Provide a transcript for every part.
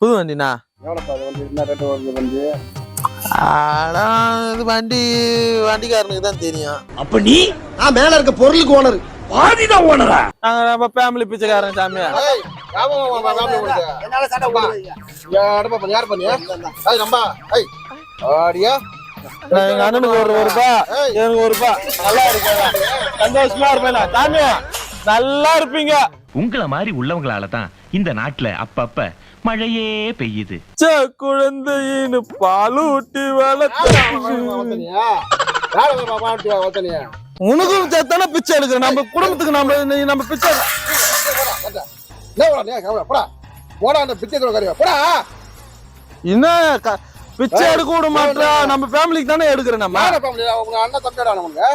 புது வண்டிண்ணா? ஆனா இது வண்டி வண்டிக்காரனுக்கு தான் தெரியும். அப்ப நீ? நான் மேல இருக்க பொருளுக்கு ஓனர் பாதிதான் ஓனரா நாங்க நம்ம ஃபேமிலி பிச்சைக்காரன் சாமி. ஏய் ஞாபகம் வா, ஞாபகம் வருது. என்னால சட்டை போடுறீங்க யாரு பாப்பா, யாரு பண்ணியா? ஏய், நம்பா. ஏய், ஆடியா? நான் எங்க அண்ணனுக்கு ஒரு ரூபா. எனக்கு ஒரு ரூபா. நல்லா இருக்கேன் சந்தோஷமா இருப்பேன் சாமி? நல்லா இருப்பீங்க. உங்களை மாதிரி உள்ளவங்களால தான் இந்த நாட்டுல அப்பப்ப மழையே பெய்யுது குழந்தையின்னு பாலூட்டி வளர்த்த? உனக்கும் சேர்த்தானே பிச்சை எடுக்கிறேன் நம்ம குடும்பத்துக்கு நம்ம நம்ம பிச்சை என்ன போடா, அந்த பிச்சை எடுக்கிற போடா. என்ன பிச்சை எடுக்க விட மாட்டா நம்ம ஃபேமிலிக்கு தானே எடுக்கிறேன் நம்ம உங்க அண்ணன் தம்பியாடா நமக்கு?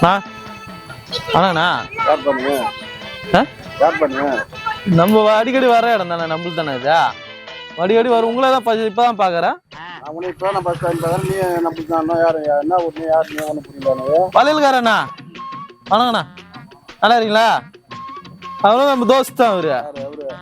அண்ணா, அண்ணாண்ணா? நம்ம அடிக்கடி வர இடம் தானே நம்மளுக்கு தானே இது? அடிக்கடி வரும் உங்களை தான் ப- இப்பதான் பாக்குறேன். நான் உன்னை இப்ப நான் stand ல வரேன், நீ நம்மளுக்கு நான் யாரு, என்ன நீ யாரு, நீ ஒண்ணும் புரியல. வளையல்காரண்ணா வணக்கண்ணா நல்லா இருக்கீங்களா? அவரும் நம்ம தோஸ்த் தான் அவரு?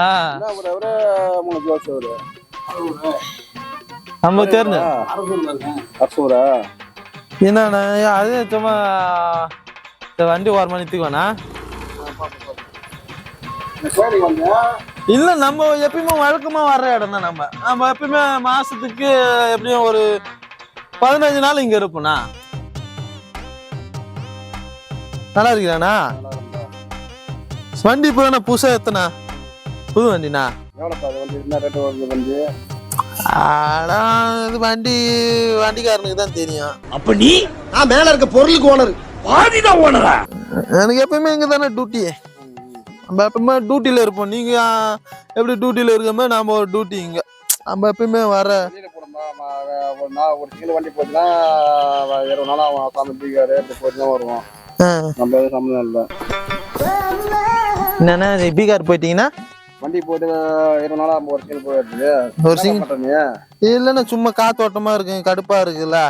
ஆ. அவரு? மூணு ஜோஸ் அவரு. நம்ம தெரிஞ்ச அரசூரா? என்னண்ணா அது சும்மா இந்த வண்டி ஓரமா நிறுத்திக்குவாண்ணா இல்லை நம்ம எப்பயுமே வழக்கமா வர்ற இடம் தான் நம்ம. நம்ம எப்பயுமே மாசத்துக்கு எப்படியும் ஒரு பதினஞ்சு நாள் இங்க இருப்போம்ண்ணா. நல்லா இருக்கிறாண்ணா வண்டி இப்போ என்ன புதுசா எத்தனா? புது வண்டிண்ணா? எவ்வளோப்பா அது வந்து என்ன ரேட்டு வருது வண்டி ஆனா இது வண்டி வண்டிக்காரனுக்கு தான் தெரியும். அப்ப நீ? நான் மேல இருக்க பொருளுக்கு ஓனர் பாதிதான் ஓனரா எனக்கு எப்பயுமே இங்க தானே டியூட்டி நம்ம எப்பவுமே டியூட்டில இருப்போம். நீங்க எப்படி டியூட்டில இருக்கமே நாம ஒரு டியூட்டி இங்க. நம்ம எப்பயுமே வர ஒரு நாள் ஒரு சிங்கிள் வண்டி போச்சுன்னா இருபது நாள் அவன் சாமி தூக்காரு போச்சு தான் வருவோம். நம்ம சம்மந்தம் இல்லை. என்னன்னா பீகார் போயிட்டீங்கன்னா? வண்டி போயிட்டு இருபது நாள் ஒரு சிங்கிள் போயிடுது ஒரு சிங் நீ இல்லைன்னா சும்மா காத்தோட்டமா இருக்கு கடுப்பா இருக்குல்ல.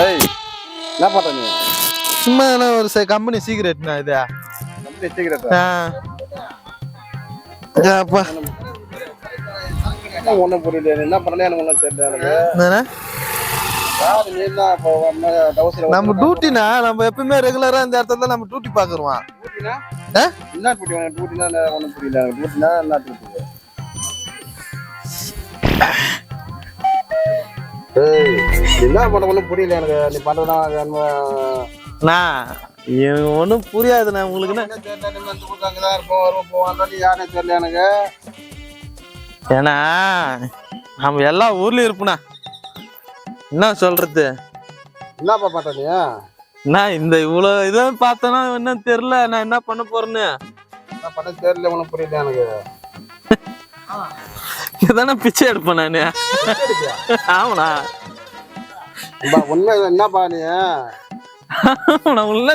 ஏய் என்ன பண்ற நீ? சும்மா என்ன ஒரு கம்பெனி சீக்ரெட்னா இது? வண்டி சிகரெட் ஆ. அப்பா ஒன்றும் புரியல. என்ன பண்ணல? எனக்கு ஒன்றும் தெரியல எனக்கு. நம்ம டியூட்டினா நம்ம எப்பயுமே ரெகுலரா இந்த இடத்துல நம்ம டியூட்டி பாக்குறோம்? என்ன டியூட்டி டியூட்டினா ஒன்றும் புரியல. டியூட்டினா என்ன டியூட்டி என்ன பண்ண ஒன்றும் புரியல எனக்கு. நீ பண்றதுனா அண்ணா எனக்கு ஒன்றும் புரியாதுண்ணா. உங்களுக்கு ஏன்னா நம்ம எல்லா ஊர்லயும் இருப்போண்ணா. என்ன சொல்றது? என்னப்பா நீ? நான் இந்த இவ்வளவு இதெல்லாம் பார்த்தேன்னா என்ன தெரியல. நான் என்ன பண்ண போறேன்னு? என்ன பண்ண தெரியல ஒன்றும் புரியல எனக்கு. இதானே பிச்சை எடுப்பேன் நானு. ஆமாண்ணா. உண்மை என்னப்பா நீ? நான் உள்ள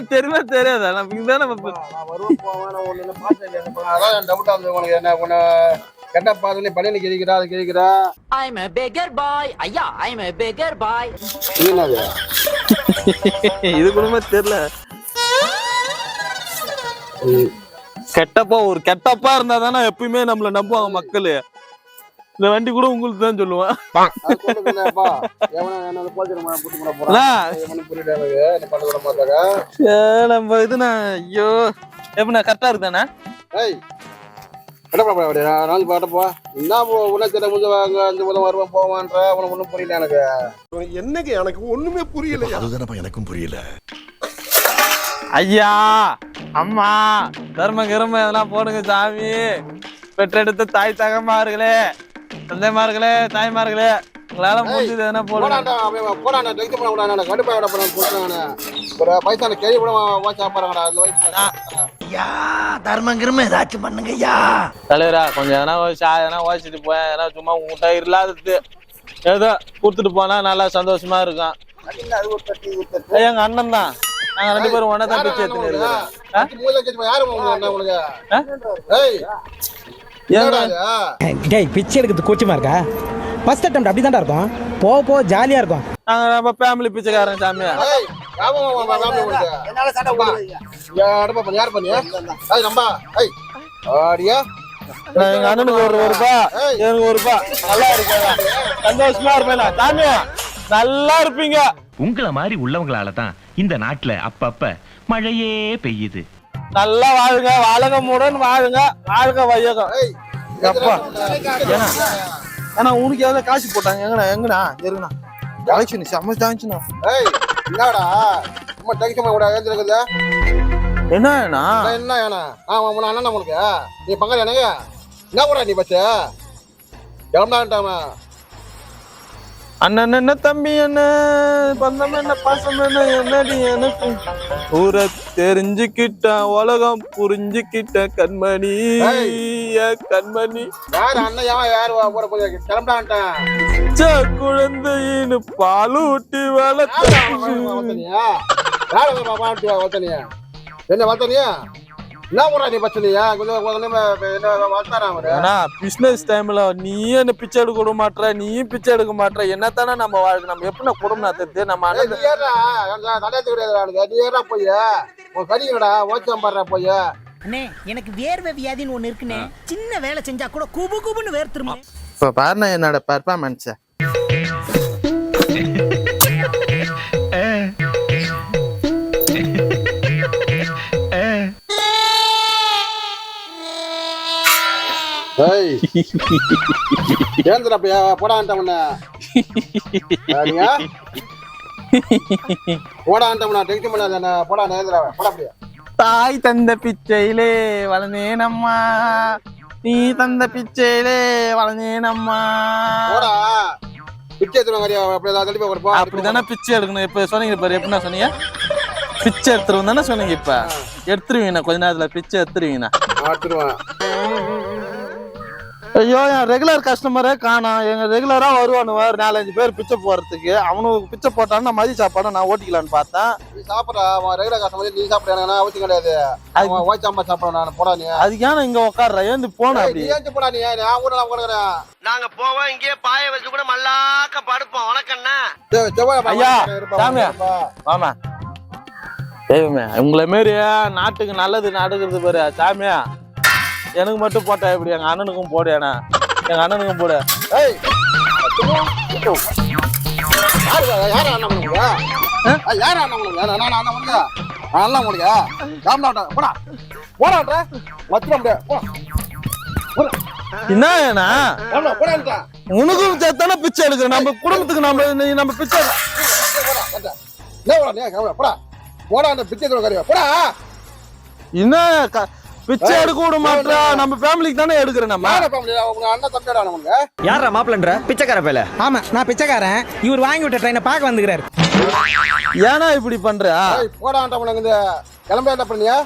தெரியாதா? இதானே நான் வருவேன் போவேன் பார்த்தேன் அதான் டவுட் ஆகுது உனக்கு. என்ன உன்னை கெட்ட நீ பள்ளியில கிழிக்கிறா அது கிழிக்கிறா I'm a beggar boy. ஐயா I'm a beggar boy. இது என்னது? இது கூடமே தெரியல. கெட்டப்பா ஒரு கெட்டப்பா இருந்தா தானே எப்பயுமே நம்மள நம்புவாங்க மக்கள். இந்த வண்டி கூட உங்களுக்கு தான் சொல்லுவான். நம்ம இதுண்ணா ஐயோ. எப்படிண்ணா கரெக்டா இருக்குதாண்ணா? ஏய் என்ன பண்ண அப்படி நான் வந்து பாட்ட போ என்ன தெரிய முடிஞ்ச அங்க அஞ்சு முதல் வருவேன் போவான்ற. உனக்கு ஒன்றும் புரியல எனக்கு. என்னங்க எனக்கு ஒண்ணுமே புரியலையா? அதுதானப்பா எனக்கும் புரியல. ஐயா அம்மா தர்ம கிரும இதெல்லாம் போடுங்க சாமி. பெற்றெடுத்த தாய் தகமார்களே தந்தைமார்களே தாய்மார்களே. உங்களால முடிஞ்சது எதனா போடுங்க. போடாண்டா ட்ரிங்க் பண்ண கடுப்பா விட போறான்னு சொல்றேன். ஒரு பைசான கேள்வி கூட வாட்சா வயசுல ஐயா தர்மங்கிரும ஏதாச்சும் பண்ணுங்க தலைவரா கொஞ்சம் எதனா எதனா ஓசிட்டு போய் எதனா சும்மா உங்ககிட்ட இல்லாதது. ஏதோ கொடுத்துட்டு போனா நல்லா சந்தோஷமா இருக்கும் எங்க அண்ணன் தான். நாங்க ரெண்டு பேரும் ஒன்னா தான் பிச்சை எடுத்துன்னு இருக்கிறோம். டேய் பிச்சை எடுக்கிறது கூச்சமா இருக்கா? ஃபர்ஸ்ட் அட்டம் அப்படிதான்டா இருக்கும். போக போக ஜாலியா இருக்கும். நாங்க நம்ம ஃபேமிலி பிச்சைக்காரன் சாமி. எங்க அண்ணனுக்கு ஒரு ஒரு ரூபா எனக்கு ஒரு ரூபா நல்லா இருக்கேன். சந்தோஷமா இருப்பேன் சாமி நல்லா இருப்பீங்க. உங்கள மாதிரி உள்ளவங்களால தான் இந்த நாட்டுல அப்பப்ப மழையே பெய்யுது. நல்லா வாழுங்க வாழக மூடன் வாழுங்க வாழ்க வையகம். ஏய் எப்பா? ஏன்னா ஏன்னா உனக்கு எவ்வளவு காசு போட்டாங்க எங்கண்ணா எங்கண்ணா எருங்கண்ணா கலெக்ஷன் செம்ம தாச்சுண்ணா ஏய் என்னடா சும்மா டென்ஷன் கூட ஏந்திருக்குது. என்னண்ணா நான் என்ன ஏனா ஆ உன் அண்ணன் உங்களுக்கு நீ பங்காளி எனக்கு என்ன போடா நீ பச்சை? கிளம்பான்ட்டாம அண்ணன் என்ன தம்பி என்ன பந்தம் என்ன பாசம் என்ன என்னடி எனக்கு? ஊர தெரிஞ்சுக்கிட்ட உலகம் புரிஞ்சுக்கிட்ட கண்மணி கண்மணி. யார் அண்ணன் ஏன் யார் கிளம்பான்ட்டான் பச்சை குழந்தையின்னு பாலூட்டி வளர்த்த. என்ன வளர்த்தனியா? பிசினஸ் டைம்ல நீ என்ன பிச்சை எடுக்க விட மாட்ற? நீயும் பிச்சை எடுக்க மாட்ற? என்னத்தானே நம்ம வாழ்க்கை? நம்ம எப்படி குடும்பம் நடத்துறது நம்ம கிடையாது போய். உன் கடிங்கடா ஓச்சம் பாடுற போய். அண்ணே எனக்கு வேர்வை வியாதின்னு ஒண்ணு இருக்குண்ணே. சின்ன வேலை செஞ்சா கூட குபு குபுன்னு வேர்த்துருமே. இப்ப பாருண்ணா என்னோட பர்ஃபார்மன்ஸ் ஏந்திரா போய் போடான்ட்ட உன்ன. சரியா போடான்ட்ட டென்ஷன் பண்ணாத போடா நேந்திரா போடா அப்படியே. தாய் தந்த பிச்சையிலே வளர்ந்தேனம்மா நீ தந்த பிச்சையிலே வளர்ந்தேனம்மா போடா. பிச்சை எடுத்துருவாங்க கறியா அப்படியே தள்ளி போய் போ அப்படிதானே பிச்சை எடுக்கணும். இப்ப சொன்னீங்க பாரு எப்படின்னா சொன்னீங்க? பிச்சை எடுத்துருவோம் தானே சொன்னீங்க இப்ப. எடுத்துருவீங்கண்ணா கொஞ்ச நேரத்துல பிச்சை எடுத்துருவீங்கண்ணா எடுத்துருவான். ஐயோ என் ரெகுலர் கஸ்டமரே காணோம் எங்க ரெகுலரா வருவானு ஒரு நாலஞ்சு பேர் பிச்சை போறதுக்கு அவனுக்கு பிச்சை போட்டான்னு நான் மதிய சாப்பாடு நான் ஓட்டிக்கலான்னு பார்த்தேன். நீ சாப்பிட்றா. அவன் ரெகுலர் கஸ்டமர் நீ சாப்பிட எனக்கு அவசியம் கிடையாது. அவன் ஓச்சாம்பா சாப்பிட நான் போடா நீ. அதுக்கு ஏன் இங்க உட்காடுற ஏந்து போன அப்படி? நீ ஏஞ்சி போடா நீ. நான் கூட நான் கொடுக்குறேன் நாங்க போவோம் இங்கேயே பாய வச்சு கூட மல்லாக்க படுப்போம். வணக்கண்ணா ஐயா, சாமி. ஆமா தெய்வமே உங்களை மாரி நாட்டுக்கு நல்லது நடக்கிறது பாரு சாமியா. எனக்கு மட்டும் போட்டா எப்படி? எங்க அண்ணனுக்கும் போடுயாண்ணா எங்க அண்ணனுக்கும் போடு. ஏய் யாரு அண்ணன் யாரு அண்ணன் நான் உங்களுக்கு காமலாட்டா போடா. போடாட்ட முடியாது போ என்னண்ணா போடா. உனக்கும் சேர்த்தானே பிச்சை எடுக்கிற? நம்ம குடும்பத்துக்கு நம்ம நம்ம பிச்சை போடா போடா. போடா போடா. போடா அந்த பிச்சை போடா. என்ன பிச்சை எடுக்க விட மாட்டா நம்ம ஃபேமிலிக்கு தானே எடுக்கிற நம்ம. யாரை மாப்பிளன்ற பிச்சைக்கார பேல ஆமா நான் பிச்சைக்காரன். இவர் வாங்கி விட்ட ட்ரெயினை பார்க்க வந்துக்கிறாரு. ஏன்னா இப்படி பண்ற? ஏய் போடான்ட்டா உனக்கு இந்த கிளம்ப என்ன பண்ணியா?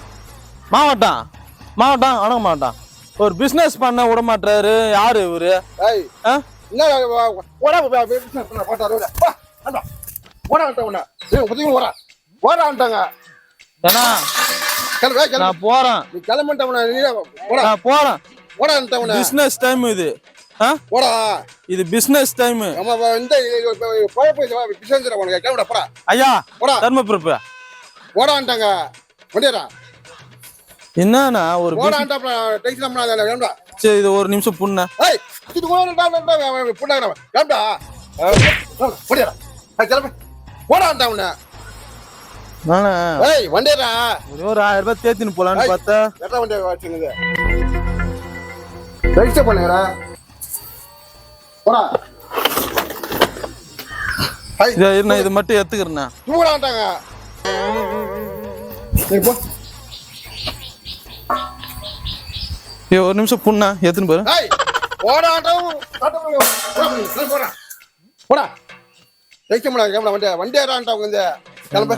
மாவட்டம். மாவட்டம் வணங்க மாவட்டம் ஒரு பிசினஸ் பண்ண விட மாட்டாரு யாரு இவரு? ஏய் போடா பண்ண போட்டா போடா கிளம்பு கிளம்பு. நான் போறேன். நீ கிளம்பிட்ட உன நீ போடா. நான் போறேன். உன பிசினஸ் டைம் இது. ஆ? போடா. இது பிசினஸ் டைம் நம்ம இந்த போய் பிசினஸ் உனக்கு. கிளம்பிட போடா. ஐயா போடா. தர்ம பிறப்பு போடான்ட்டாங்க என்னண்ணா ஒரு போடான்ட்டா டென்ஷன் பண்ணாத கிளம்புடா. சரி இது ஒரு நிமிஷம் புண்ண. ஏய் இது கூட வண்டியரா கிளம்பு. போடான்ட்டா உன்ன. நானே ஏய் வண்டியரா ஒரே ஆயிரம் ரூபாய் தேத்தின்னு போலான்னு. பார்த்தா எட்ட வண்டியை வச்சுங்க ரெஜிஸ்டர் பண்ணுங்கடா போடா இதை இது மட்டும் எடுத்துக்கிறேண்ணா போ ஏய், ஒரு நிமிஷம் புண்ணா எடுத்துன்னு போறேன் போடா போடா ஜெயிக்க முடியாது கேமரா வண்டியா வண்டி ஏறான்ட்டா இந்த கிளம்பு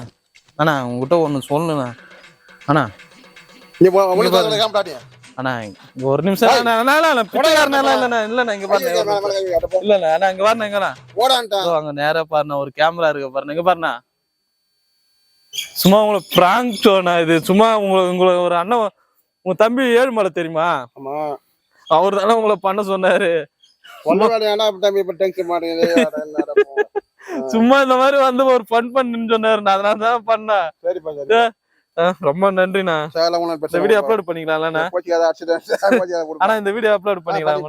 அண்ணா உங்ககிட்ட ஒன்று சொல்லணுண்ணா அண்ணா. அண்ணா இங்க ஒரு நிமிஷம். அண்ணா, இல்லண்ணா, இல்லண்ணா, இங்க பாருண்ணா. இல்லண்ணா, அண்ணா, இங்க பாருண்ணா, இங்கண்ணா. அங்க நேரா பாருண்ணா, ஒரு கேமரா இருக்கு பாருண்ணா, இங்க பாருண்ணா. சும்மா உங்களை பிராங்க் ஷோண்ணா இது. சும்மா உங்களை உங்களை ஒரு அண்ணன் உங்க தம்பி ஏழுமலை தெரியுமா? அவர் தானே உங்களை பண்ண சொன்னாரு. வேலையானா தம்பி இப்ப டென்ஷன் மாட்டேங்குது சும்மா இந்த மாதிரி வந்து ஒரு ஃபன் பண்ணுன்னு சொன்னாரு நான் அதனால தான் பண்ணேன் ரொம்ப நன்றிண்ணா. இந்த வீடியோ. அப்லோட் பண்ணிக்கலாம்லண்ணா. கொடுப்பா. ஆனா இந்த வீடியோ அப்லோட் பண்ணிக்கலாம்.